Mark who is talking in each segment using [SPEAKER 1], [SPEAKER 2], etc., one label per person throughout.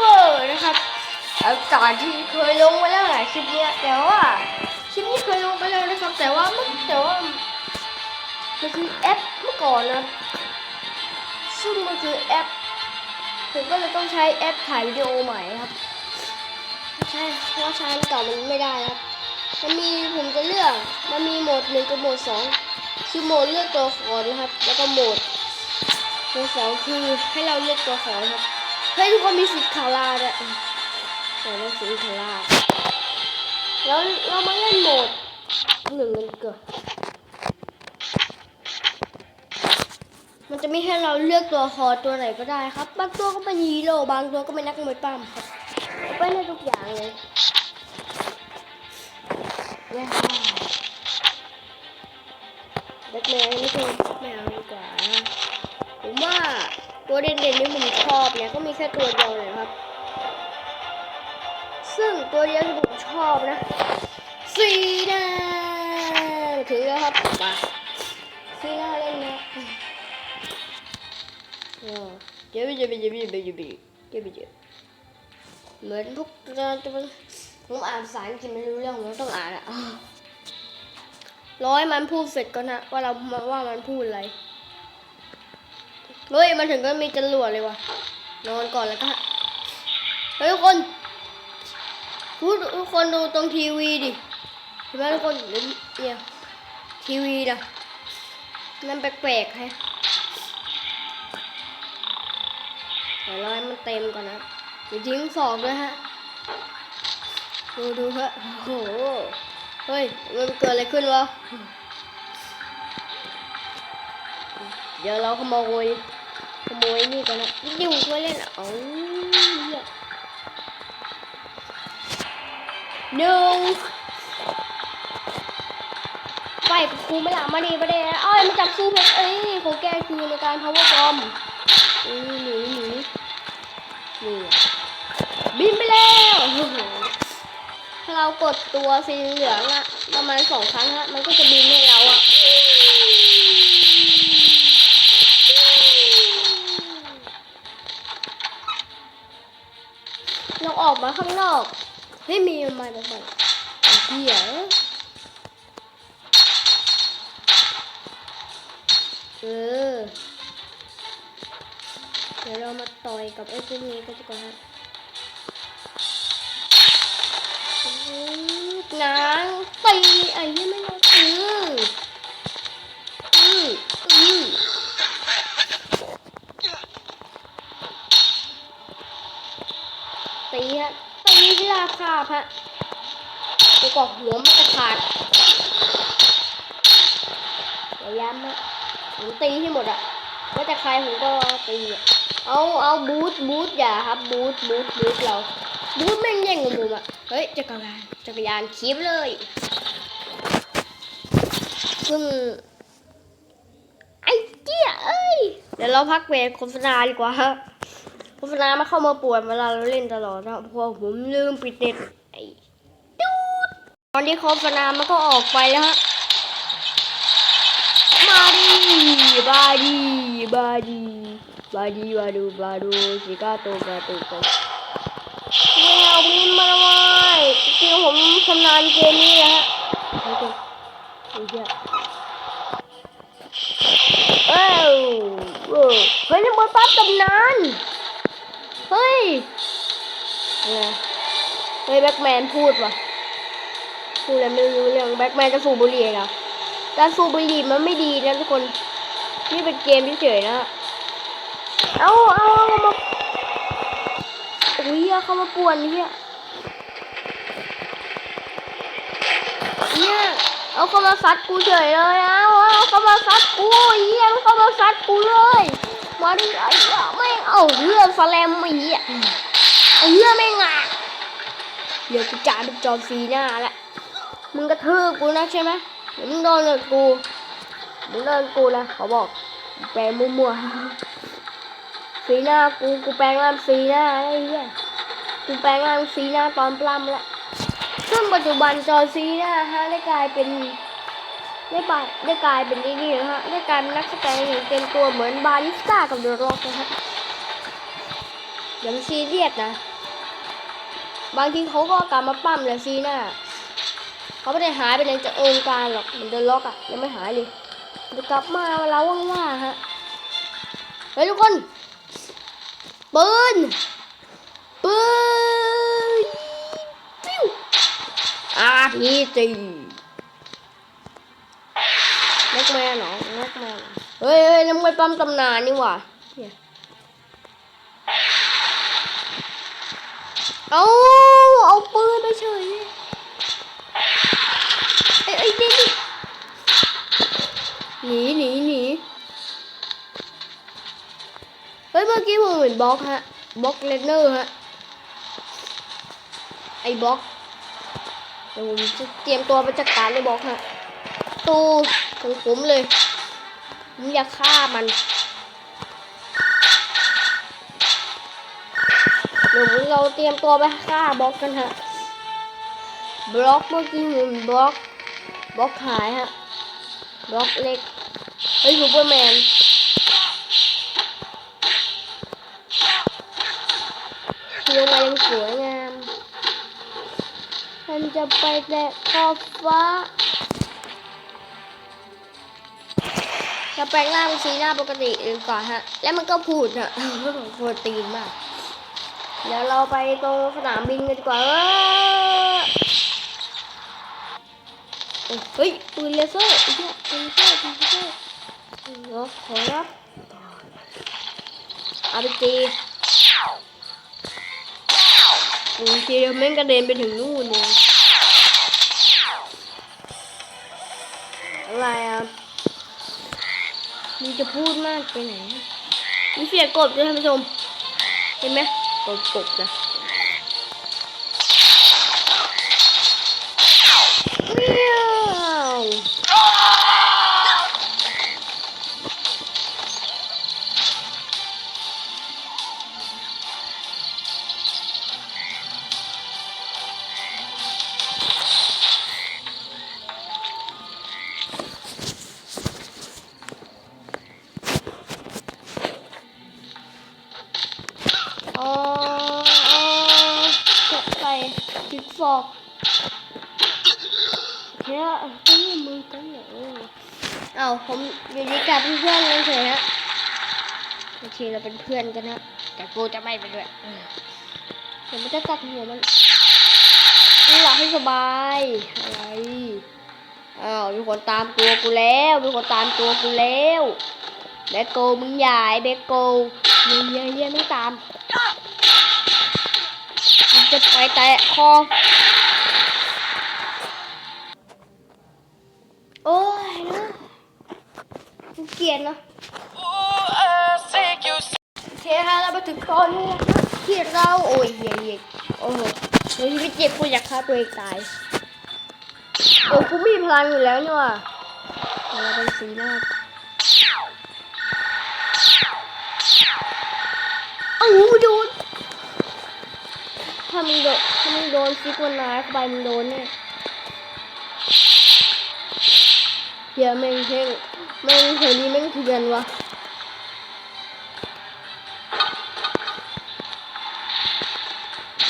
[SPEAKER 1] เบอร์นะครับอาจากที่เคยลงไว้แล้วหลายคลิปเนี้ยแต่ว่าคลิปนี้เคยลงไปแล้วนะครับ แต่ว่ามันแต่ว่ามันคือแอปเมื่อก่อนนะซึ่งมันคือแอปผมก็เลยต้องใช้แอปถ่ายวิดีโอใหม่ครับใช่เพราะใช้เก่ามันไม่ได้ครับมันมีผมจะเลือกมันมีโหมดหนึ่งกับโหมดสองคือโหมดเลือกตัวละครนะครับ แล้วก็โหมดโหมดสองคือให้เราเลือกตัวละครครับ เฮ้ยทุกคนมีสิทธิ์คาร่าด้วยแต่ไม่สิทธิ์คาร่าแล้วเรามาเล่นโหมดหนึ่งกันเกินมันจะไม่ให้เราเลือกตัวครตัวไหนก็ได้ครับ บางตัวก็เป็นฮีโร่บางตัวก็เป็นนักมวยปล้ำครับเป็นได้ทุกอย่างเลยไม่แบทแมนไม่ใช่ไม่เอาดีกว่าผมว่า ตัวเด่นๆที่ผมชอบเนี่ยก็มีแค่ตัวเดียวเลยครับ ซึ่งตัวเดียวที่ผมชอบนะซีนาถึงแล้วครับมาซีนาเล่นนะเจ็บเจ็บเจ็บเจ็บเจ็บเจ็บเจ็บเจ็บเจ็บเหมือนทุกตัวผมอ่านภาษาอังกฤษไม่รู้เรื่องผมต้องอ่านอะร้อยมันพูดเสร็จก็นะว่าเราว่ามันพูดอะไร เฮ้ยมันถึงก็มีจรวดเลยว่ะ นอนก่อนแล้วก็เฮ้ยทุกคนทุกคนดูตรงทีวีดิเห็นไหมทุกคนเดี๋ยวเนี่ยทีวีนะมันแปลกๆฮะเดี๋ยวรอให้มันเต็มก่อนนะอย่าทิ้งสองด้วยฮะ ดูดูฮะโอ้โห เฮ้ย มันเกิดอะไรขึ้นวะ เดี๋ยวเราขโมย โมยนี่กันนะนี่ดิวช่วยเล่นอะเอาเหี้ย no ไปกับครูไม่หลังมาดีประเดี๋ยวอ้ยมันจับสู้เพชรเอ้ยของแกคือในการ power bomb อือหนีหนีนี่บินไปแล้วถ้าเรากดตัวสีเหลืองอะประมาณสองครั้งฮะมันก็จะบินให้เราอะ เราออกมาข้างนอกเฮ้ยมีอะไรบ้างไอ้เหี้ยวเออเดี๋ยวเรามาต่อยกับไอ้พวกนี้กันดีกว่าฮะนางตีไอ้ยี่ไม่ยอมอืออืออือตีฮะตี ที่าคาฮะไปกอกหัวมันจะขาดเดี๋ยวย้ำนะผมตีให้หมดอะว่จะใครผมก็ตีเอาเอาบูทบูทอย่าครับบูทบูทบูทเราบูธแม่งแย่งกับผมอะเฮ้ยจักรยานจักรยานคีบเลยซึ่งไอ้เจี๊ยเอ้ยเดี๋ยวเราพักเบรกโฆษณาดีกว่าฮะ โฆษณามาเข้ามาปวดเวลาเราเล่นตลอดนะเพราะว่าผมลืมปิดเน็ตไอ้ดูดตอนที่โฆษณามันก็ออกไปแล้วฮะมาดีบาดีบาดีบาดีบาดูบาดูสิกาโตกาโตกาไม่เอาพิมพ์มาทำไมจริงผมชำนาญเกมนี้นะฮะโอเคโอเคเอ้าเว้ยเฮ้ยนี่บอลปั๊บตำนาน เฮ้ยไรเฮ้ยแบ็กแมนพูดว่ะพูดแล้วไม่รู้เรื่องแบ็กแมนจะสูบบุหรี่เหรอการสูบบุหรี่มันไม่ดีนะทุกคน นี่เป็นเกมเฉยๆนะ เอาเอาเอามาอุ้ยเขามาป่วนเนี่ยเนี่ยเอาเขามาซัดกูเฉยเลย เอาเอาเขามาซัดกูเยี่ยมเขามาซัดกูเลย มาดิไอ้เหี้ยไม่งเอาเรื่อสแลมมาเหี้เอาเรือไม่งอะเดี๋ยวกูจ่าเป็นจอฟีหน้าละมึงกระทืบกูนะใช่ไหมเดี๋ยวมึงโดนเลยกูมึงโดนกูนะเขาบอกแปลมั่วๆสีหน้ากูกูแปลงร่างสีหน้าไอ้เหี้ยกูแปลงร่างสีหน้าตอนปล้ำละซึ่งปัจจุบันจอสีหน้าฮะได้กลายเป็น ได้ปได้กลายเป็นนี่นะฮะได้กลายเป็นนักแสดงอย่างเต็มตัวเหมือนบาริสต้ากับเดอะร็อกนะฮะอย่ามาซีเรียสนะ บางทีเขาก็กลับมาปั้มเลยซีหน่าเขาไม่ได้หายไปในจากองค์การหรอกเหมือนเดินล็อกอะยังไม่หายเลยจะกลับมาเวลาว่างๆฮะเฮ้ยทุกคนปืนปืนปิ้วอาพีจี แมนเหรอแม็กแมนเหรอเฮ้ยเฮ้ยน้ำไม่ปั้มตำนานนี่หว่าเหี้ยเอาเอาปืนไปเฉยไอ้ไอ้ยนี่นี่หนีหนีหนีเฮ้ยเมื่อกี้ผมเห็นบล็อกฮะบล็อกเลนเนอร์ฮะไอ้บล็อกเดี๋ยวผมจะเตรียมตัวไปจัดการไอ้บล็อกฮะตู ของผมเลยผมอยากฆ่ามันเดี๋ยวเราเตรียมตัวไปฆ่าบล็อกกันฮะบล็อกเมื่อกี้เห็นบล็อกบล็อกหายฮะบล็อกเล็กเฮ้ยซูเปอร์แมนเที่ยวมายังสวยงามฉันจะไปแตะขอบฟ้า จะแปลงร่างเป็นสีหน้าปกติดีกว่าฮะ แล้วมันก็พูดฮะโปรตีนมาก เดี๋ยวเราไปตรงสนามบินกันดีกว่าเฮ้ยปืนเลเซอร์อ้เหี้ยปืนเลเซอร์ปืนเลเซอร์เดี๋ยวขอรับอาร์พีจีปืนทีแม่งกระเด็นไปถึงนู่นเลย จะพูดมากไปไหนมีเสียกบด้วยท่านผู้ชม เห็นไหมกบกบนะ ผมอยู่ดีกับเพื่อนๆกันเฉยฮะโอเคเราเป็นเพื่อนกันฮะแต่กูจะไม่ไปด้วยเดี๋ยวมันจะกัดหัวมันนี่หลับให้สบายอะไรอ้าวมีคนตามตัวกูแล้วมีคนตามตัวกูแล้วแบโกมึงใหญ่แบโกเยี่ยเยี่ยเยี่ยไม่ตามมันจะไปแตะคอโอ้ยนะ กูเกลียดนะ
[SPEAKER 2] Ooh, I think you
[SPEAKER 1] โอเคฮะเรามาถึงตอนนี้แล้วนะที่เราโอ้ยเหี้ยเหี้ยโอ้โหในชีวิตเจ็บกูอยากฆ่าตัวเองตายโอ้กูมีพลังอยู่แล้วนี่ว่ะเดี๋ยวเราเป็นสีหน้าเอ้าโดนถ้ามึงโดนถ้ามึงโดนซิกวันนายเข้าไปมึงโดนเนี่ยเฮียแม่งเท่ง แม่งเธอนี้แม่งเถื่อนวะ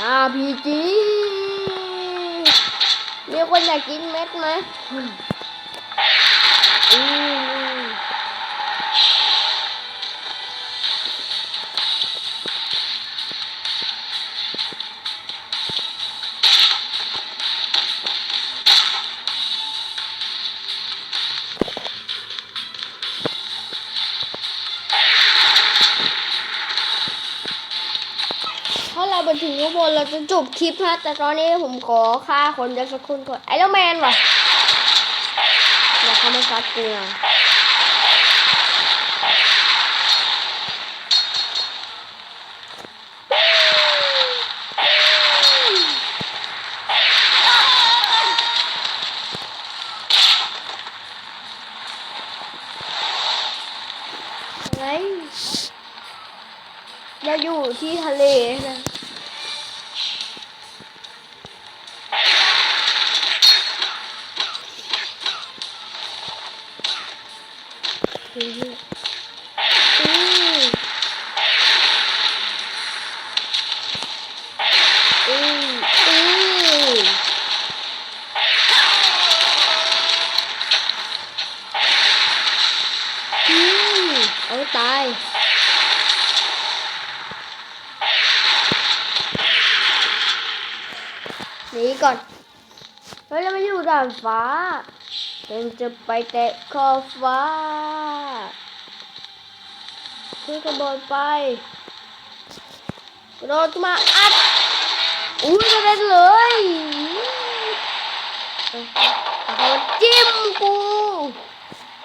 [SPEAKER 1] อาพีจีมีคนอยากกินเม็ดไหมอืม ถึงข้างบนเราจะจบคลิปนะแต่ตอนนี้ผมขอฆ่าคนเดียวสักคนก่อนไอรอนแมนว่ะอยาเข้ามาซัดกูนะอะไรเราอยู่ที่ทะเลนะ นีก่อน เฮ้ยเราไม่อยู่ด่านฟ้าเป็นจะไปแตะขอบฟ้าขึ้นกระโดดไปกระโดดมาอัดอุ้ยกระเด็นเลยเอาจิ้มกู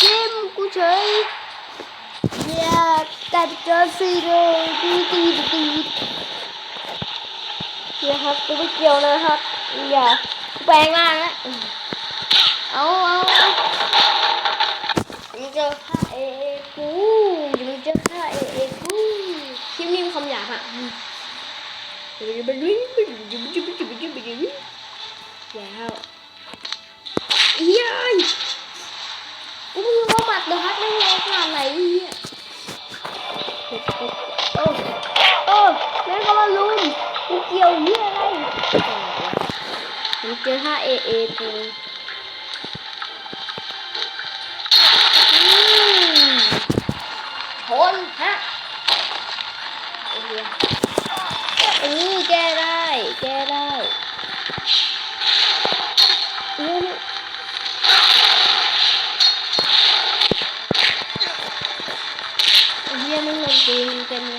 [SPEAKER 1] จิ้มกูเฉยอยากกัดเจอสีเลยตีตีตีเยครับกูไม่เกี่ยวนะครับ อย่าแปลงร่างนะเอาเอาเอามันเจอค่าเอเอกูอย่ามันเจอค่าเอเอกูคลิปนี้มีคำหยาบอะแล้วเฮ้ยกูมึงเอาหมัดดอะฮัทได้ไงขนาดไหนโอ้โอ้แม่ก็มาลุมกูเกี่ยวเฮีย อะไรมันเจอท่าเอเอกูอืมชนฮะโอเคเออแก้ได้ แก้ได้เออไอ้เฮียไม่ลงตีมันเป็นไง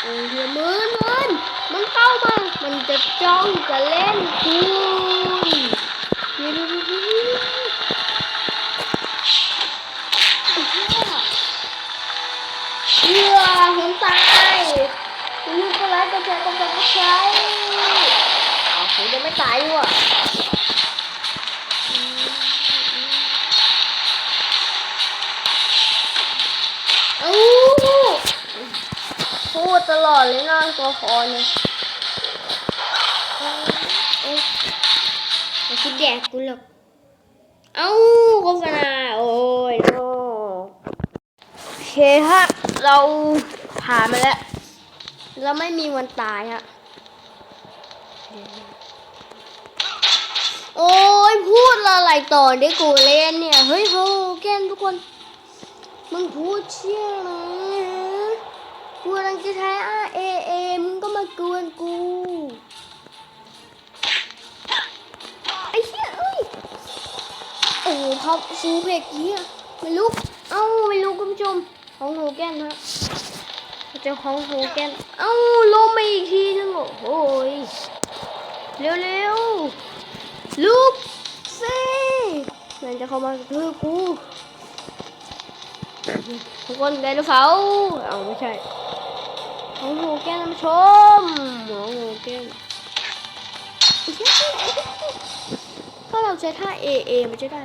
[SPEAKER 1] โอ้ยเฮียมืนมืนมันเข้ามา มันจะ จ้องจะเล่นคุณเดี๋ยวดูดูดูเชื่อผมตายคุณลูกก็ไลค์ก็แชร์ก็จะไม่ใช้เอาผมจะไม่ตายดีกว่ะอู้พูดตลอดเลยนะตัวคอเนี่ย อ้ยอย่คิดแดกกูหรอก เอ้าโฆษณาโอ้ยโนโอเคฮะ เราผ่านมาแล้ว เราไม่มีวันตายฮะ โอ้ยพูดอะไรต่อได้กูเล่นเนี่ย เฮ้ยโฮแกนทุกคน มึงพูดเชี่ยนะกูกำลังจะใช้ R A A มึงก็มากวนกู โอ้พับซูเพกเหี้ยไม่ลุก เอ้าไม่ลุกคุณผู้ชม ของโฮแกนฮะเจ้าของโฮแกน เอ้าลงมาอีกทีนึงโอ้ยเร็วเร็วๆลุกสิมันจะเข้ามาคือกูทุกคนไดโนเสาร์เอาไม่ใช่ของโฮแกนท่านผู้ชมของโฮแกนถ้าเราใช้ท่า A A มันจะได้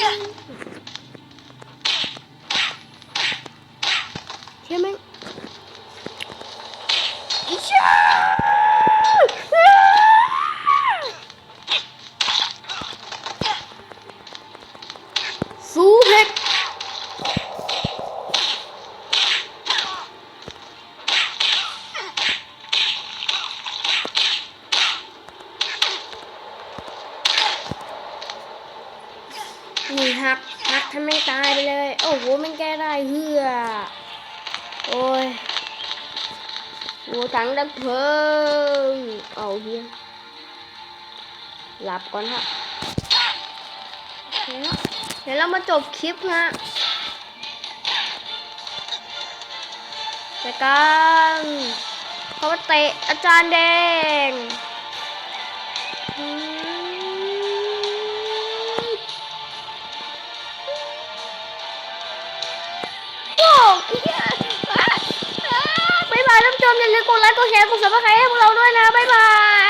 [SPEAKER 1] เหรอใช่ไหมอิชาสูเห็ดนี่หักหักทำไม่ตายไปเลย โอ้โห มันแก้ได้เฮือโอ้ยโอ้ ถังดับเพลิง เอาเฮียหลับก่อนฮะเดี๋ยวเรามาจบคลิปฮะแต่กันเขามาเตะอาจารย์แดงโอ้ย ท่านผู้ชมอย่าลืมกดไลค์กดแชร์กดซับสไครต์ให้พวกเราด้วยนะบ๊ายบาย